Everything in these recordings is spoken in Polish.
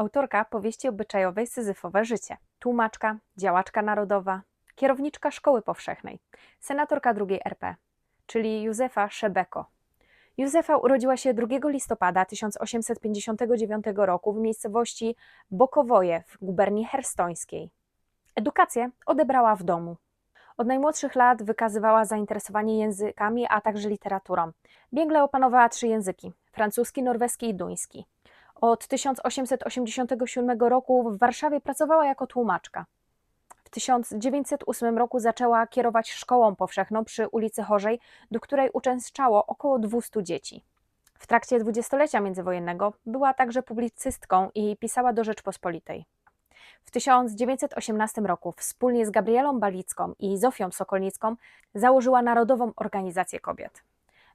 autorka powieści obyczajowej Syzyfowe życie, tłumaczka, działaczka narodowa, kierowniczka Szkoły Powszechnej, senatorka II RP, czyli Józefa Szebeko. Józefa urodziła się 2 listopada 1859 roku w miejscowości Bokowoje w guberni herstońskiej. Edukację odebrała w domu. Od najmłodszych lat wykazywała zainteresowanie językami, a także literaturą. Biegle opanowała trzy języki: francuski, norweski i duński. Od 1887 roku w Warszawie pracowała jako tłumaczka. W 1908 roku zaczęła kierować szkołą powszechną przy ulicy Chorzej, do której uczęszczało około 200 dzieci. W trakcie dwudziestolecia międzywojennego była także publicystką i pisała do Rzeczpospolitej. W 1918 roku wspólnie z Gabrielą Balicką i Zofią Sokolnicką założyła Narodową Organizację Kobiet.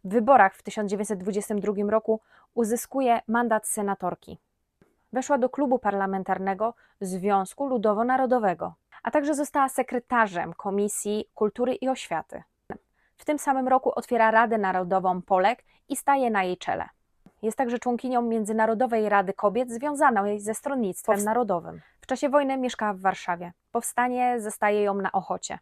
W wyborach w 1922 roku uzyskuje mandat senatorki. Weszła do klubu parlamentarnego Związku Ludowo-Narodowego, a także została sekretarzem Komisji Kultury i Oświaty. W tym samym roku otwiera Radę Narodową Polek i staje na jej czele. Jest także członkinią Międzynarodowej Rady Kobiet związanej ze stronnictwem narodowym. W czasie wojny mieszkała w Warszawie. Powstanie zastaje ją na Ochocie.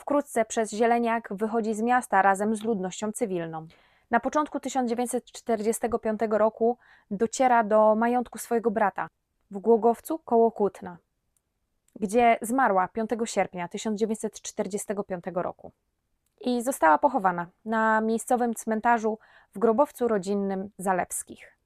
Wkrótce przez Zieleniak wychodzi z miasta razem z ludnością cywilną. Na początku 1945 roku dociera do majątku swojego brata w Głogowcu koło Kutna, gdzie zmarła 5 sierpnia 1945 roku i została pochowana na miejscowym cmentarzu w grobowcu rodzinnym Zalewskich.